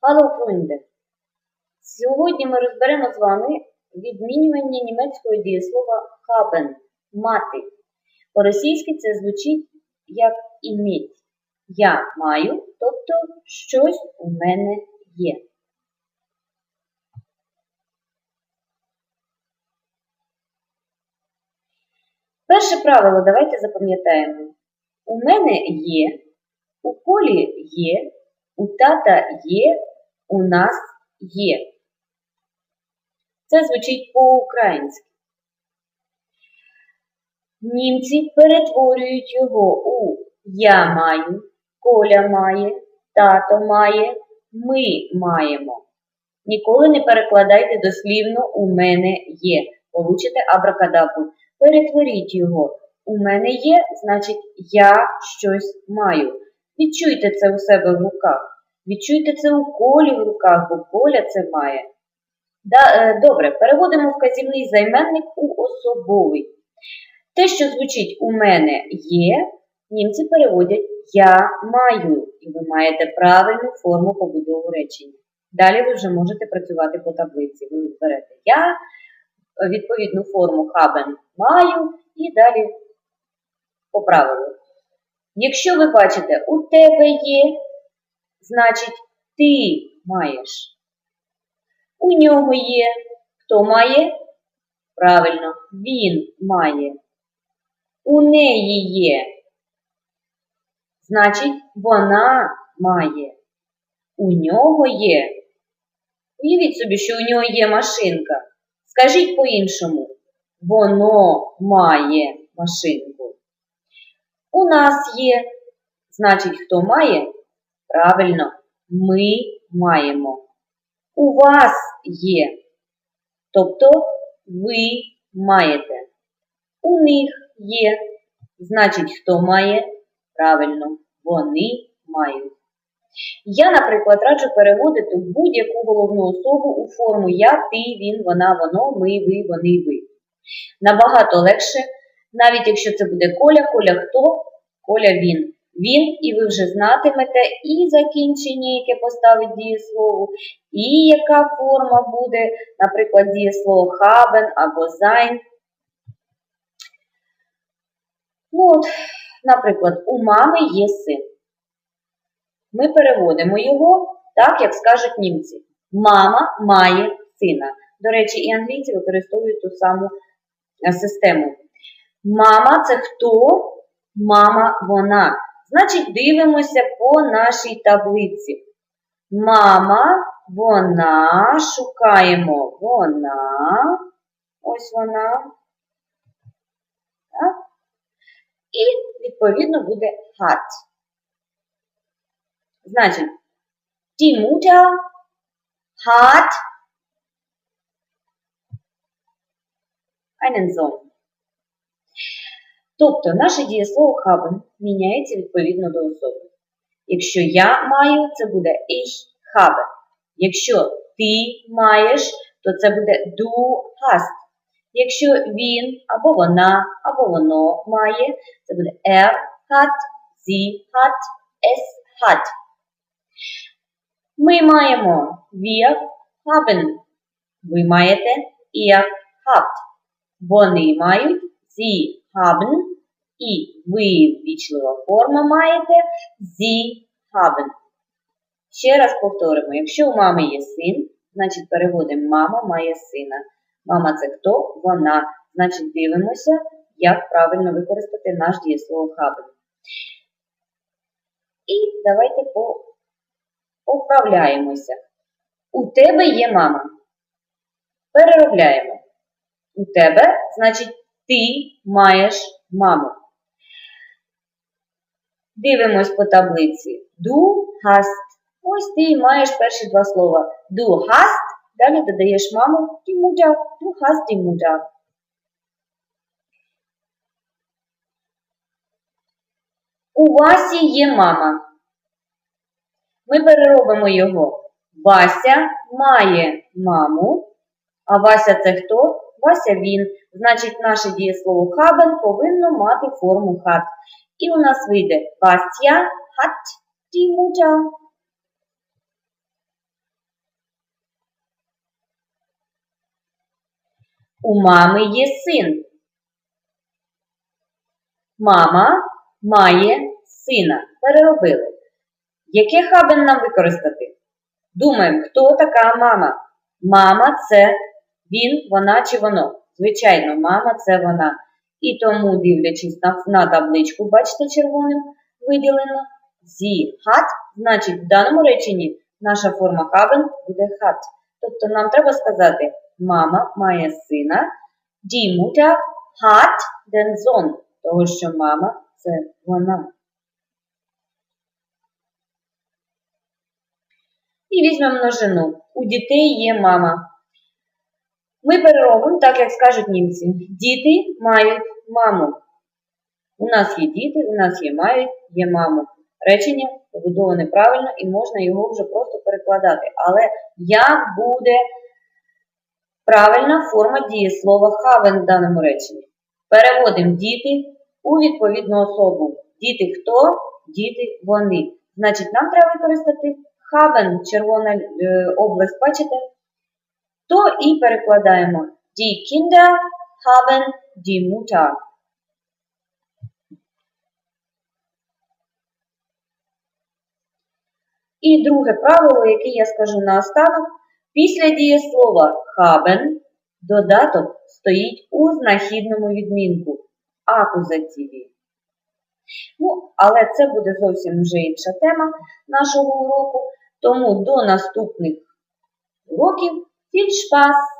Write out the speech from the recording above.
Hallo Freunde! Сьогодні ми розберемо з вами відмінювання німецького дієслова haben – мати. По-російськи це звучить як іметь. Я маю, тобто щось у мене є. Перше правило давайте запам'ятаємо. У мене є, у Колі є, у тата є, у нас є. Це звучить по-українськи. Німці перетворюють його у я маю, Коля має, тато має, ми маємо. Ніколи не перекладайте дослівно у мене є. Получите абракадабру. Перетворіть його. У мене є, значить я щось маю. Відчуйте це у себе в руках. Відчуйте це у колі в руках, бо коля це має. Е, добре, переводимо вказівний займенник у особовий. Те, що звучить у мене є, німці переводять я маю, і ви маєте правильну форму побудову речення. Далі ви вже можете працювати по таблиці. Ви берете я, відповідну форму haben маю і далі по правилу. Якщо ви бачите, у тебе є, значить ти маєш. У нього є. Хто має? Правильно, він має. У неї є. Значить, вона має. У нього є. Уявіть собі, що у нього є машинка. Скажіть по-іншому. Воно має машинку. У нас є. Значить, хто має? Правильно, ми маємо. У вас є. Тобто ви маєте. У них є. Значить, хто має? Правильно, вони мають. Я, наприклад, раджу переводити будь-яку головну особу у форму я, ти, він, вона, воно, ми, ви, вони, ви. Набагато легше, навіть якщо це буде коля, коля хто, коля він. Він, і ви вже знатимете і закінчення, яке поставить дієслово, і яка форма буде, наприклад, дієслово haben або sein. Ну от, наприклад, у мами є син. Ми переводимо його так, як скажуть німці. Мама має сина. До речі, і англійці використовують ту саму систему. Мама це хто? Мама вона. Значить, дивимося по нашій таблиці. Мама, вона, шукаємо вона. Ось вона. Так? І, відповідно, буде hat. Значить, die Mutter hat einen Sohn. Тобто наше дієслово haben міняється відповідно до особи. Якщо я маю, це буде ich habe. Якщо ти маєш, то це буде du hast. Якщо він або вона, або воно має, це буде er hat, sie hat, es hat. Ми маємо wir haben. Ви маєте ihr habt. Вони мають sie haben. І ви ввічлива форма маєте sie haben. Ще раз повторимо, якщо у мами є син, значить переводимо мама має сина. Мама це хто? Вона. Значить, дивимося, як правильно використати наш дієслово haben. І давайте поправляємося. У тебе є мама. Переробляємо. У тебе, значить, ти маєш маму. Дивимось по таблиці. Du hast. Ось ти маєш перші два слова. Du hast, далі додаєш маму die Mutter. Du hast die Mutter. У Васі є мама. Ми переробимо його. Вася має маму. А Вася це хто? Вася він. Значить, наше дієслово haben повинно мати форму hat. І у нас вийде Was ja hat die Mutter? У мами є син. Мама має сина. Переробили. Яке хабен нам використати? Думаємо, хто така мама? Мама це він, вона чи воно. Звичайно, мама це вона. І тому, дивлячись на, на табличку, бачите, червоним виділено. Зі хат, значить, в даному реченні наша форма haben буде хат. Тобто нам треба сказати, мама має сина, Mutter hat den Sohn, того що мама це вона. І візьмемо множину. У дітей є мама. Ми переробимо так, як скажуть німці. Діти мають маму. У нас є діти, у нас є мають, є маму. Речення побудоване правильно і можна його вже просто перекладати. Але як буде правильна форма дієслова have в даному реченні? Переводимо діти у відповідну особу. Діти хто? Діти вони. Значить, нам треба використати haben, червона е, область, бачите? То і перекладаємо Die Kinder haben die Mutter. І друге правило, яке я скажу наостанок, після дієслова haben додаток стоїть у знахідному відмінку акузативі. Ну, але це буде зовсім вже інша тема нашого уроку. Тому до наступних уроків. Viel Spaß!